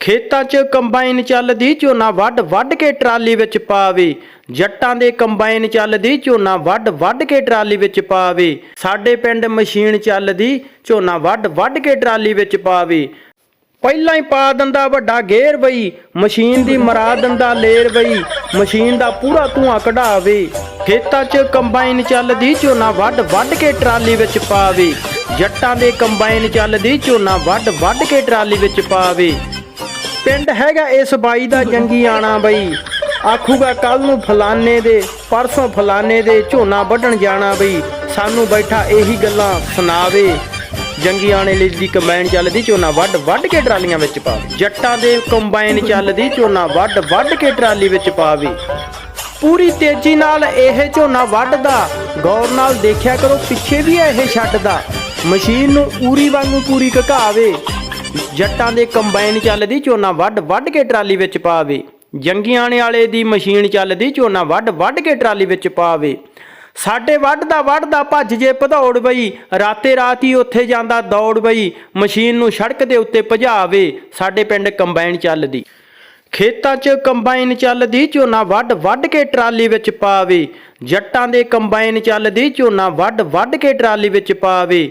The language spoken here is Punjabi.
ਖੇਤਾਂ 'ਚ ਕੰਬਾਈਨ ਚੱਲਦੀ, ਝੋਨਾ ਵੱਢ ਵੱਢ ਕੇ ਟਰਾਲੀ ਵਿੱਚ ਪਾਵੇ। ਜੱਟਾਂ ਦੇ ਕੰਬਾਈਨ ਚੱਲਦੀ, ਝੋਨਾ ਵੱਢ ਵੱਢ ਕੇ ਟਰਾਲੀ ਵਿੱਚ ਪਾਵੇ। ਸਾਡੇ ਪਿੰਡ ਮਸ਼ੀਨ ਚੱਲਦੀ, ਝੋਨਾ ਵੱਢ ਵੱਢ ਕੇ ਟਰਾਲੀ ਵਿੱਚ ਪਾਵੇ। ਪਹਿਲਾਂ ਹੀ ਪਾ ਦਿੰਦਾ ਵੱਡਾ ਗੇਰ ਬਈ, ਮਸ਼ੀਨ ਦੀ ਮਰਾ ਦਿੰਦਾ ਲੇਰ ਬਈ, ਮਸ਼ੀਨ ਦਾ ਪੂਰਾ ਧੂਆਂ ਕਢਾਵੇ। ਖੇਤਾਂ 'ਚ ਕੰਬਾਈਨ ਚੱਲਦੀ, ਝੋਨਾ ਵੱਢ ਵੱਢ ਕੇ ਟਰਾਲੀ ਵਿੱਚ ਪਾਵੇ। ਜੱਟਾਂ ਦੇ ਕੰਬਾਈਨ ਚੱਲਦੀ, ਝੋਨਾ ਵੱਢ ਵੱਢ ਕੇ ਟਰਾਲੀ ਵਿੱਚ ਪਾਵੇ। ਪਿੰਡ ਹੈਗਾ ਇਸ ਬਾਈ ਦਾ ਜੰਗੀ ਆਣਾ ਬਈ। ਆਖੂਗਾ ਕੱਲ ਨੂੰ ਫਲਾਨੇ ਦੇ, ਪਰਸੋਂ ਫਲਾਨੇ ਦੇ ਝੋਨਾ ਵੱਢਣ ਜਾਣਾ ਬਈ। ਸਾਨੂੰ ਬੈਠਾ ਇਹੀ ਗੱਲਾਂ ਸੁਣਾਵੇ। ਜੰਗੀ ਆਣੇ ਲਈ ਦੀ ਕੰਬਾਈਨ ਚੱਲਦੀ, ਝੋਨਾ ਵੱਢ ਵੱਢ ਕੇ ਟਰਾਲੀਆਂ ਵਿੱਚ ਪਾਵੇ। ਜੱਟਾਂ ਦੇ ਕੰਬਾਈਨ ਚੱਲਦੀ, ਝੋਨਾ ਵੱਢ ਵੱਢ ਕੇ ਟਰਾਲੀ ਵਿੱਚ ਪਾਵੇ। ਪੂਰੀ ਤੇਜ਼ੀ ਨਾਲ ਇਹ ਝੋਨਾ ਵੱਢਦਾ। ਗੌਰ ਨਾਲ ਦੇਖਿਆ ਕਰੋ, ਪਿੱਛੇ ਵੀ ਇਹ ਛੱਡਦਾ। ਮਸ਼ੀਨ ਨੂੰ ਪੂਰੀ ਵਾਂਗੂ ਪੂਰੀ ਘਕਾਵੇ। ਜੱਟਾਂ ਦੇ ਕੰਬਾਈਨ ਚੱਲਦੀ, ਝੋਨਾ ਵੱਢ ਵੱਢ ਕੇ ਟਰਾਲੀ ਵਿੱਚ ਪਾਵੇ। ਜੰਗੀਆਂ ਵਾਲੇ ਦੀ ਮਸ਼ੀਨ ਚੱਲਦੀ, ਝੋਨਾ ਵੱਢ ਵੱਢ ਕੇ ਟਰਾਲੀ ਵਿੱਚ ਪਾਵੇ। ਸਾਡੇ ਵੱਢਦਾ ਵੱਢਦਾ ਭੱਜ ਜੇ ਭਦੌੜ ਬਈ, ਰਾਤੇ ਰਾਤ ਹੀ ਉੱਥੇ ਜਾਂਦਾ ਦੌੜ ਬਈ, ਮਸ਼ੀਨ ਨੂੰ ਸੜਕ ਦੇ ਉੱਤੇ ਭਜਾਵੇ, ਸਾਡੇ ਪਿੰਡ ਕੰਬਾਈਨ ਚੱਲਦੀ। ਖੇਤਾਂ 'ਚ ਕੰਬਾਈਨ ਚੱਲਦੀ, ਝੋਨਾ ਵੱਢ ਵੱਢ ਕੇ ਟਰਾਲੀ ਵਿੱਚ ਪਾਵੇ। ਜੱਟਾਂ ਦੇ ਕੰਬਾਈਨ ਚੱਲਦੀ, ਝੋਨਾ ਵੱਢ ਵੱਢ ਕੇ ਟਰਾਲੀ ਵਿੱਚ ਪਾਵੇ।